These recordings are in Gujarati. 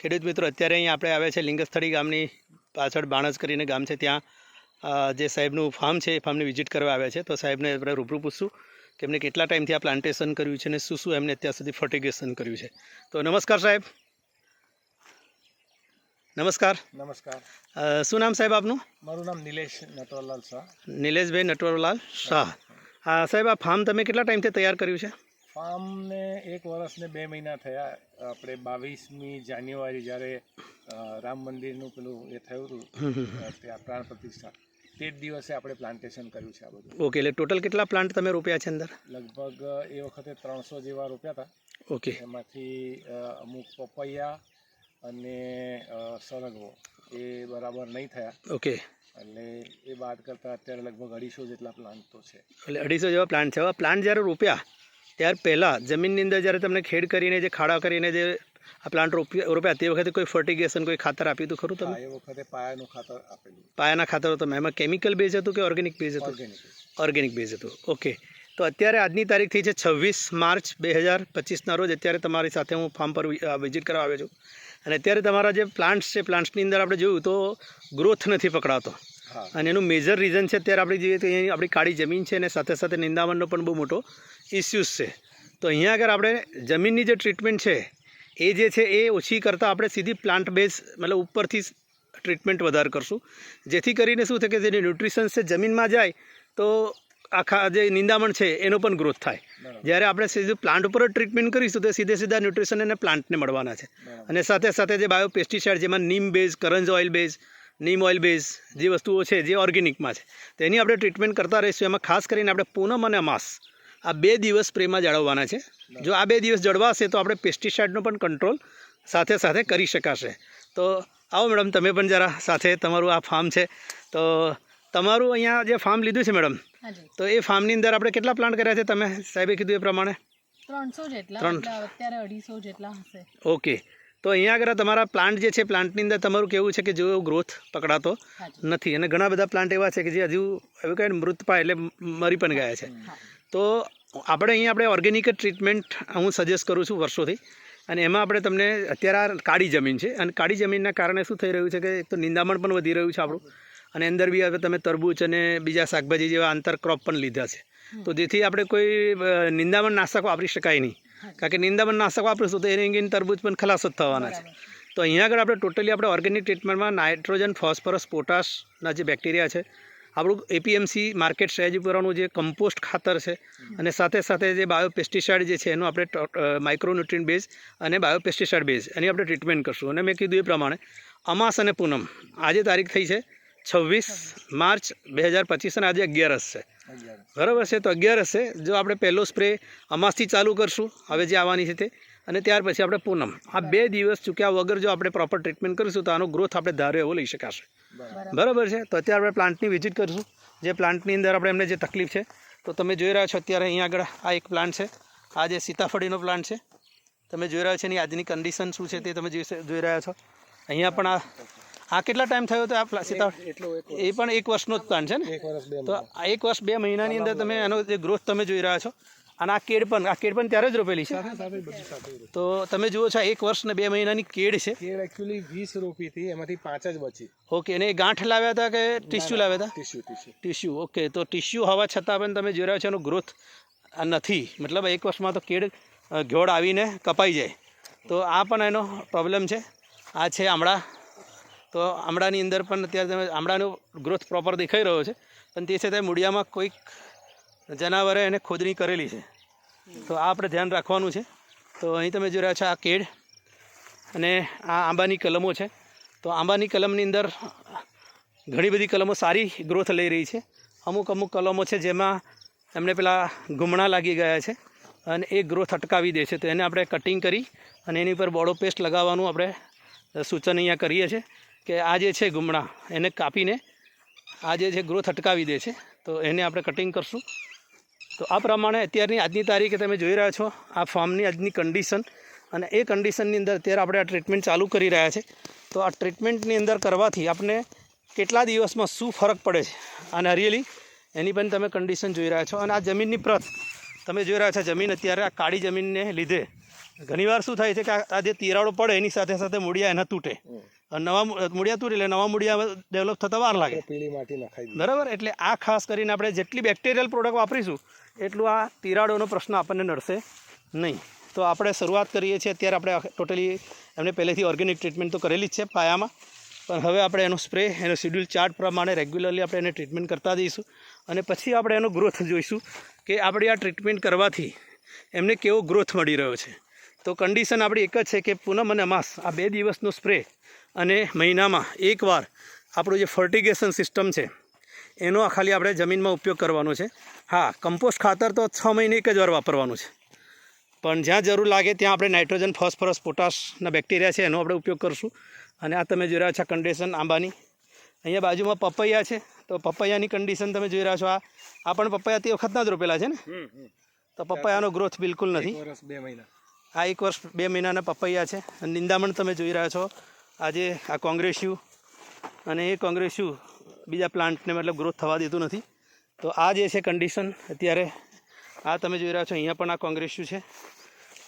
ખેડૂત મિત્રો અત્યારે અહીં આપણે આવ્યા છે લિંગસ્થળી ગામની પાછળ બાણસ કરીને ગામ છે. ત્યાં જે સાહેબનું ફાર્મ છે એ ફાર્મની વિઝિટ કરવા આવ્યા છે. તો સાહેબને આપણે રૂબરૂ પૂછશું કે એમને કેટલા ટાઈમથી આ પ્લાન્ટેશન કર્યું છે અને શું શું એમને અત્યાર સુધી ફર્ટિગેશન કર્યું છે. તો નમસ્કાર સાહેબ. નમસ્કાર. નમસ્કાર. શું નામ સાહેબ આપનું? મારું નામ નિલેશ નટવરલાલ શાહ. નિલેશભાઈ નટવરલાલ શાહ. હા સાહેબ આ ફાર્મ તમે કેટલા ટાઈમથી તૈયાર કર્યું છે? ફાર્મને એક વર્ષને બે મહિના થયા. આપણે બાવીસમી જાન્યુઆરી જ્યારે રામ મંદિરનું પેલું એ થયું હતું ત્યાં પ્રાણ પ્રતિષ્ઠા. તે જ દિવસે આપણે પ્લાન્ટેશન કર્યું છે આ બધું. ઓકે એટલે ટોટલ કેટલા પ્લાન્ટ તમે રોપ્યા છે અંદર? લગભગ એ વખતે ત્રણસો જેવા રોપ્યા હતા. ઓકે. એમાંથી અમુક પપૈયા અને સરગવો. એ બરાબર નહીં થયા. ઓકે. એટલે એ વાત કરતાં અત્યારે લગભગ અઢીસો જેટલા પ્લાન્ટ તો છે. એટલે અઢીસો જેવા પ્લાન્ટ છે. પ્લાન્ટ જ્યારે રોપ્યા ત્યાર પહેલાં જમીનની અંદર જ્યારે તમને ખેડ કરીને જે ખાડા કરીને જે આ પ્લાન્ટ રોપ્યા રોપ્યા તે વખતે કોઈ ફર્ટિગેશન કોઈ ખાતર આપ્યું હતું ખરું તમે એ વખતે પાયાનું ખાતર આપેલું પાયાના ખાતર હતું. એમાં કેમિકલ બેઝ હતું કે ઓર્ગેનિક બેઝ હતું? ઓર્ગેનિક ઓર્ગેનિક બેઝ હતું. ઓકે તો અત્યારે આજની તારીખ થઈ છે છવ્વીસ માર્ચ બે હજાર પચીસના રોજ અત્યારે તમારી સાથે હું ફાર્મ પર વિઝિટ કરવા આવ્યો છું. અને અત્યારે તમારા જે પ્લાન્ટ્સ છે પ્લાન્ટ્સની અંદર આપણે જોયું તો ગ્રોથ નથી પકડાતો. અને એનું મેજર રીઝન છે અત્યારે આપણે જોઈએ તો અહીં આપણી કાળી જમીન છે અને સાથે સાથે નિંદામણનો પણ બહુ મોટો ઇસ્યુઝ છે. તો અહીંયા આગળ આપણે જમીનની જે ટ્રીટમેન્ટ છે એ જે છે એ ઓછી કરતાં આપણે સીધી પ્લાન્ટ બેઝ મતલબ ઉપરથી ટ્રીટમેન્ટ વધારે કરશું. જેથી કરીને શું થાય કે જેની ન્યુટ્રિશન્સ છે જમીનમાં જાય તો આખા જે નિંદામણ છે એનો પણ ગ્રોથ થાય. જ્યારે આપણે સીધું પ્લાન્ટ ઉપર જ ટ્રીટમેન્ટ કરીશું તો સીધે સીધા ન્યુટ્રિશન એને પ્લાન્ટને મળવાના છે. અને સાથે સાથે જે બાયો પેસ્ટિસાઇડ જેમાં neem base karanj oil base neem oil base જે વસ્તુઓ છે જે ઓર્ગેનિકમાં છે તેની આપણે ટ્રીટમેન્ટ કરતા રહીશું. એમાં ખાસ કરીને આપણે પૂનમ અને અમાસ આ બે દિવસ સ્પ્રેમાં જાળવવાના છે. જો આ બે દિવસ જળવાશે તો આપણે પેસ્ટિસાઇડનો પણ કંટ્રોલ સાથે સાથે કરી શકાશે. તો આવો મેડમ તમે પણ જરા સાથે તમારું આ ફાર્મ છે. તો તમારું અહીંયા જે ફાર્મ લીધું છે મેડમ તો એ ફાર્મની અંદર આપણે કેટલા પ્લાન્ટ કર્યા છે તમે? સાહેબે કીધું એ પ્રમાણે? ત્રણસો જેટલા ત્રણ. અત્યારે અઢીસો જેટલા હશે. ઓકે. તો અહીંયા આગળ તમારા પ્લાન્ટ જે છે પ્લાન્ટની અંદર તમારું કેવું છે કે જો ગ્રોથ પકડાતો નથી. અને ઘણા બધા પ્લાન્ટ એવા છે કે જે હજુ એવું કહે મૃત પાય એટલે મરી પણ ગયા છે. તો આપણે અહીંયા આપણે ઓર્ગેનિક ટ્રીટમેન્ટ હું સજેસ્ટ કરું છું વર્ષોથી. અને એમાં આપણે તમને અત્યારે આ કાળી જમીન છે. અને કાળી જમીનના કારણે શું થઈ રહ્યું છે કે એક તો નિંદામણ પણ વધી રહ્યું છે આપણું. અને અંદર બી હવે તમે તરબૂચ અને બીજા શાકભાજી જેવા આંતર ક્રોપ પણ લીધા છે. તો જેથી આપણે કોઈ નિંદામણ નાશક વાપરી શકાય નહીં. કારણ કે નિંદામણ નાશક વાપરીશું તો એની અંગેની તરબૂચ પણ ખલાસ જ થવાના છે. તો અહીંયા આગળ આપણે ટોટલી આપણે ઓર્ગેનિક ટ્રીટમેન્ટમાં નાઇટ્રોજન ફોસ્ફરસ પોટાશના જે બેક્ટેરિયા છે આપણું એપીએમસી માર્કેટ સ્ટ્રેટેજી પરનું જે કમ્પોસ્ટ ખાતર છે અને સાથે સાથે જે બાયોપેસ્ટિસાઇડ જે છે એનું આપણે માઇક્રોન્યુટ્રિયન બેઝ અને બાયોપેસ્ટિસાઇડ બેઝ એની આપણે ટ્રીટમેન્ટ કરશું. અને મેં કીધું એ પ્રમાણે અમાસ અને પૂનમ આજે તારીખ થઈ છે છવ્વીસ માર્ચ બે હજાર પચીસ અને આજે અગિયારસ છે. બરાબર છે? તો અગિયારસ છે. જો આપણે પહેલો સ્પ્રે અમાસથી ચાલુ કરશું હવે જે આવવાની છે તે અને ત્યાર પછી આપણે પૂનમ. આ બે દિવસ ચૂક્યા વગર જો આપણે પ્રોપર ટ્રીટમેન્ટ કરીશું તો આનો ગ્રોથ આપણે ધારે એવો લઈ શકાશે. બરાબર. છે? તો અત્યારે આપણે પ્લાન્ટની વિઝિટ કરીશું. જે પ્લાન્ટની અંદર આપણે એમને જે તકલીફ છે તો તમે જોઈ રહ્યા છો અત્યારે અહીંયા આગળ આ એક પ્લાન્ટ છે. આ જે સીતાફળીનો પ્લાન્ટ છે તમે જોઈ રહ્યા છો એની આજની કન્ડિશન શું છે તે તમે જોઈ રહ્યા છો. અહીંયા પણ આ આ કેટલા ટાઈમ થયો તો આ પ્લા- સીતાફળ એ પણ એક વર્ષનો જ પ્લાન્ટ છે ને? તો આ એક વર્ષ બે મહિનાની અંદર તમે એનો જે ગ્રોથ તમે જોઈ રહ્યા છો અને આ કેડ પણ આ કેડ પણ ત્યારે જ રોપેલી છે. તો તમે જુઓ છો એક વર્ષ ને બે મહિનાની કેડ છે. કેળ એકચ્યુઅલી વીસ રોપી હતી એમાંથી પાંચ જ બચી. ઓકે અને ગાંઠ લાવ્યા હતા કે ટીસ્યુ લાવ્યા હતા? Tissue tissue tissue okay. તો ટીસ્યુ હોવા છતાં પણ તમે જોઈ રહ્યા છો એનો ગ્રોથ નથી. મતલબ એક વર્ષમાં તો કેડ ઘોડ આવીને કપાઈ જાય. તો આ પણ એનો પ્રોબ્લેમ છે. આ છે આમળા. તો આમળાની અંદર પણ અત્યારે તમે આમળાનો ગ્રોથ પ્રોપર દેખાઈ રહ્યો છે. પણ તે છતાંય મૂળિયામાં કોઈક જનાવરે એને ખોદણી કરેલી છે. તો આ આપણે ધ્યાન રાખવાનું છે. તો અહીં તમે જોઈ રહ્યા છો આ કેડ અને આ આંબાની કલમો છે. તો આંબાની કલમની અંદર ઘણી બધી કલમો સારી ગ્રોથ લઈ રહી છે. અમુક અમુક કલમો છે જેમાં એમને પેલા ગુમણા લાગી ગયા છે અને એ ગ્રોથ અટકાવી દે છે. તો એને આપણે કટિંગ કરી અને એની પર બોડો પેસ્ટ લગાવવાનું આપણે સૂચન અહીંયા કરીએ છીએ કે આ જે છે ગુમણા એને કાપીને આ જે છે ગ્રોથ અટકાવી દે છે. તો એને આપણે કટિંગ કરશું. તો આ પ્રમાણે અત્યારની આજની તારીખે તમે જોઈ રહ્યા છો, આ ફાર્મની આજની કન્ડિશન અને એ કન્ડિશનની અંદર અત્યારે આપણે આ ટ્રીટમેન્ટ ચાલુ કરી રહ્યા છે. તો આ ટ્રીટમેન્ટની અંદર કરવાથી આપણે કેટલા દિવસમાં શું ફરક પડે છે? અને રિયલી એની પણ તમે કન્ડિશન જોઈ રહ્યા છો. અને આ જમીનની પ્રત, તમે જોઈ રહ્યા છો જમીન અત્યારે આ કાળી જમીનને લીધે ઘણીવાર શું થાય છે કે આ- જે તિરાડો પડે એની સાથે સાથે મૂળિયા એના તૂટે. અને નવા મૂળિયા તૂટે એટલે નવા મૂળિયા ડેવલપ થતા વાર લાગે. પીળી માટી નાખાય બરાબર? એટલે આ ખાસ કરીને આપણે જેટલી બેક્ટેરિયલ પ્રોડક્ટ વાપરીશું એટલું આ તિરાડોનો પ્રશ્ન આપણને નડશે નહીં. તો આપણે શરૂઆત કરીએ છીએ. અત્યારે આપણે ટોટલી એમને પહેલેથી ઓર્ગેનિક ટ્રીટમેન્ટ તો કરેલી જ છે પાયામાં. પણ હવે આપણે એનો સ્પ્રે એનો શેડ્યુલ ચાર્ટ પ્રમાણે રેગ્યુલરલી આપણે એને ટ્રીટમેન્ટ કરતા જઈશું. અને પછી આપણે એનો ગ્રોથ જોઈશું કે આપણી આ ટ્રીટમેન્ટ કરવાથી એમને કેવો ગ્રોથ મળી રહ્યો છે. તો કન્ડિશન આપણી એક જ છે કે પૂનમ અને માસ આ બે દિવસનો સ્પ્રે અને મહિનામાં એકવાર આપણું જે ફર્ટિગેશન સિસ્ટમ છે એનો આ ખાલી આપણે જમીનમાં ઉપયોગ કરવાનો છે. હા કમ્પોસ્ટ ખાતર તો છ મહિને એક જ વાર વાપરવાનું છે. પણ જ્યાં જરૂર લાગે ત્યાં આપણે નાઇટ્રોજન ફોસ્ફરસ પોટાશના બેક્ટેરિયા છે એનો આપણે ઉપયોગ કરશું. અને આ તમે જોઈ રહ્યા છો કન્ડિશન આંબાની. અહીંયા બાજુમાં પપૈયા છે તો પપૈયાની કન્ડિશન તમે જોઈ રહ્યા છો આ. આ પણ પપૈયા તે વખતના જ રોપેલા છે ને? તો પપૈયાનો ગ્રોથ બિલકુલ નથી. બે મહિના. આ એક વર્ષ બે મહિનાના પપૈયા છે. અને નિંદામણ તમે જોઈ રહ્યા છો. આજે આ કોંગ્રેસ્યુ અને એ કોંગ્રેસ્યુ બીજા પ્લાન્ટને મતલબ ગ્રોથ થવા દેતું નથી. તો આ જે છે કન્ડિશન અત્યારે આ તમે જોઈ રહ્યા છો, અહીંયા પણ આ કોંગ્રેસ્યુ છે.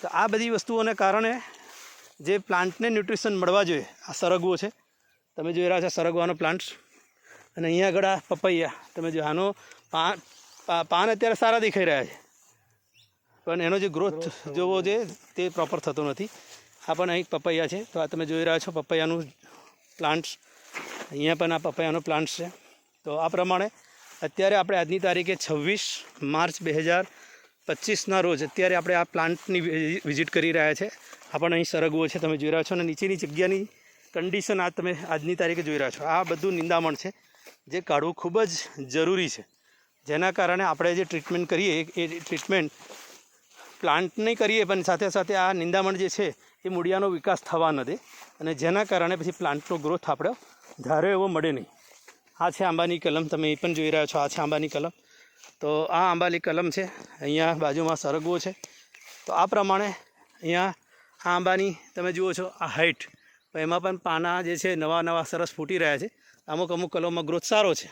તો આ બધી વસ્તુઓને કારણે જે પ્લાન્ટને ન્યુટ્રિશન મળવા જોઈએ, આ સરગવો છે. તમે જોઈ રહ્યા છો સરગવાનો પ્લાન્ટ. અને અહીંયા આગળ આ પપૈયા, તમે જો આનો પાન પાન અત્યારે સારા દેખાઈ રહ્યા છે. પણ એનો જે ગ્રોથ જોવો છે તે પ્રોપર થતો નથી. આ પણ અહીં પપૈયા છે. તો આ તમે જોઈ રહ્યા છો પપૈયાનું પ્લાન્ટ્સ અહીંયા પણ આ પપૈયાનો પ્લાન્ટ્સ છે. તો આ પ્રમાણે અત્યારે આપણે આજની તારીખે છવ્વીસ માર્ચ બે હજાર પચીસના રોજ અત્યારે આપણે આ પ્લાન્ટની વિઝિટ કરી રહ્યા છે. આ પણ અહીં સરગવો છે તમે જોઈ રહ્યા છો. અને નીચેની જગ્યાની કન્ડિશન આ તમે આજની તારીખે જોઈ રહ્યા છો. આ બધું નિંદામણ છે જે કાઢવું ખૂબ જ જરૂરી છે. જેના કારણે આપણે જે ટ્રીટમેન્ટ કરીએ એ- એ ટ્રીટમેન્ટ પ્લાન્ટ નહીં કરીએ, પણ સાથે સાથે આ નિંદામણ જે છે, એ મૂળિયાનો વિકાસ થવા ન દે. અને જેના કારણે પછી પ્લાન્ટનો ગ્રોથ આપણે ધારો એવો મળે નહીં. આ છે આંબાની કલમ, તમે એ પણ જોઈ રહ્યા છો, આ છે આંબાની કલમ. તો આ આંબાની કલમ છે, અહીંયા બાજુમાં સરગવો છે. તો આ પ્રમાણે અહીંયા આ આંબાની તમે જુઓ છો આ હાઇટ એમાં પણ પાના જે છે, નવા નવા સરસ ફૂટી રહ્યા છે. અમુક અમુક કલમમાં ગ્રોથ સારો છે.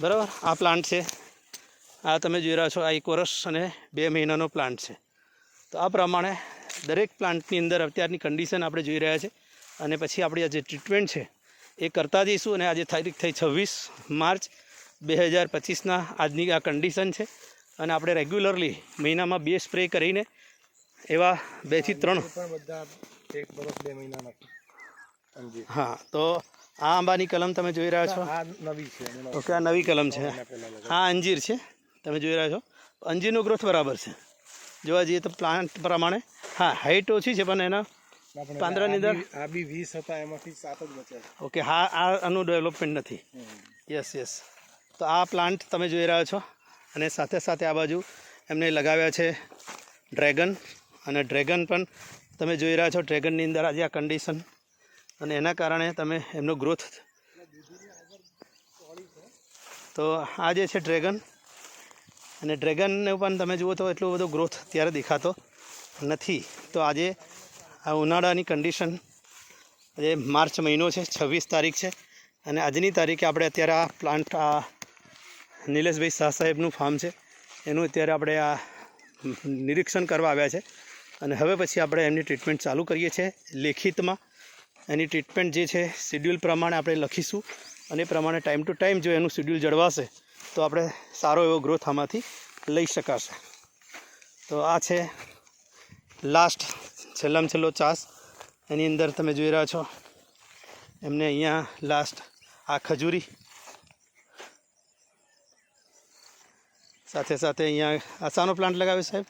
બરાબર? આ પ્લાન્ટ છે. આ તમે જોઈ રહ્યા છો આ એક વર્ષ અને બે મહિનાનો પ્લાન્ટ છે. તો આ પ્રમાણે દરેક પ્લાન્ટની અંદર અત્યારની કન્ડિશન આપણે જોઈ રહ્યા છે. અને પછી આપણી આ જે ટ્રીટમેન્ટ છે એ કરતા જઈશું અને આજે તારીખ થઈ છવ્વીસ માર્ચ બે હજાર પચીસના આજની આ કન્ડિશન છે. અને આપણે રેગ્યુલરલી મહિનામાં બે સ્પ્રે કરીને એવા બેથી ત્રણ એક વર્ષ બે મહિના હા તો આ આંબાની કલમ તમે જોઈ રહ્યા છો. આ નવી છે ઓકે આ નવી કલમ છે. હા આ અંજીર છે. તમે જોઈ રહ્યા છો? અંજીરનો ગ્રોથ બરાબર છે. જોવા જઈએ તો પ્લાન્ટ પ્રમાણે હા હાઇટ ઓછી છે પણ એના પાંદડાની અંદર આ બી વીસ હતા એમાંથી સાત જ બચ્યા ઓકે હા આ આનું ડેવલપમેન્ટ નથી. યસ યસ તો આ પ્લાન્ટ તમે જોઈ રહ્યા છો અને સાથે સાથે આ બાજુ એમને લગાવ્યા છે ડ્રેગન અને ડ્રેગન પણ તમે જોઈ રહ્યા છો ડ્રેગનની અંદર આજે આ કન્ડિશન અને એના કારણે તમે એમનો ગ્રોથ તો આ જે છે ડ્રેગન અને ડ્રેગનને પણ તમે જુઓ તો એટલો બધો ગ્રોથ અત્યારે દેખાતો નથી. તો આજે આ ઉનાળાની કન્ડિશન આજે માર્ચ મહિનો છે, છવ્વીસ તારીખ છે અને આજની તારીખે આપણે અત્યારે આ પ્લાન્ટ આ નિલેશભાઈ શાહ સાહેબનું ફાર્મ છે. એનું અત્યારે આપણે આ નિરીક્ષણ કરવા આવ્યા છે. અને હવે પછી આપણે એમની ટ્રીટમેન્ટ ચાલુ કરીએ છીએ લેખિતમાં. એની ટ્રીટમેન્ટ જે છે શેડ્યુલ પ્રમાણે આપણે લખીશું અને એ પ્રમાણે ટાઈમ ટુ ટાઈમ જો એનું શેડ્યુલ જળવાશે તો આપણે સારો એવો ગ્રોથ આમાંથી લઈ શકાશે. તો આ છે લાસ્ટ છેલ્લામાં છેલ્લો ચાસ. એની અંદર તમે જોઈ રહ્યા છો એમને અહીંયા લાસ્ટ આ ખજૂરી. સાથે સાથે અહીંયા આસાનો પ્લાન્ટ લગાવ્યો સાહેબ?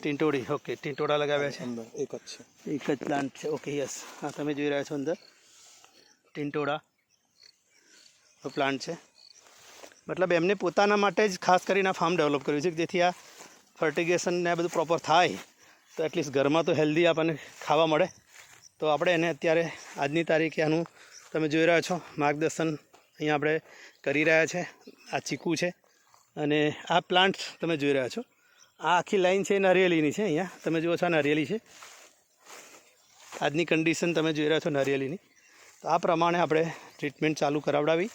ટીંટોડી ઓકે ટીંટોડા લગાવ્યા છે. અંદર એક જ છે. એક જ પ્લાન્ટ છે ઓકે યસ હા તમે જોઈ રહ્યા છો અંદર. ટીંટોડા પ્લાન્ટ છે. મતલબ એમને પોતાના માટે જ ખાસ કરીને આ ફાર્મ ડેવલપ કર્યું છે જેથી આ ફર્ટિગેશન ને આ બધું પ્રોપર થાય, તો એટલીસ્ટ ઘરમાં તો હેલ્ધી આપણને ખાવા મળે. તો આપણે એને અત્યારે આજની તારીખે આનું તમે જોઈ રહ્યા છો, માર્ગદર્શન અહીંયા આપણે કરી રહ્યા છે, આ ચીકુ છે. અને આ પ્લાન્ટ તમે જોઈ રહ્યા છો. આ આખી લાઈન છે એ નારિયેલીની છે અહીંયા. તમે જુઓ છો આ નારિયેલી છે. આજની કન્ડિશન તમે જોઈ રહ્યા છો નારિયેલીની તો આ પ્રમાણે આપણે ટ્રીટમેન્ટ ચાલુ કરાવડાવી.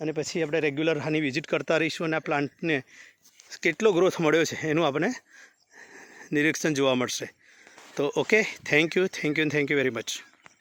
અને પછી આપણે રેગ્યુલર આની વિઝિટ કરતા રહીશું અને આ પ્લાન્ટને કેટલો ગ્રોથ મળ્યો છે એનું આપણે નિરીક્ષણ જોવા મળશે. તો okay thank you thank you thank you very much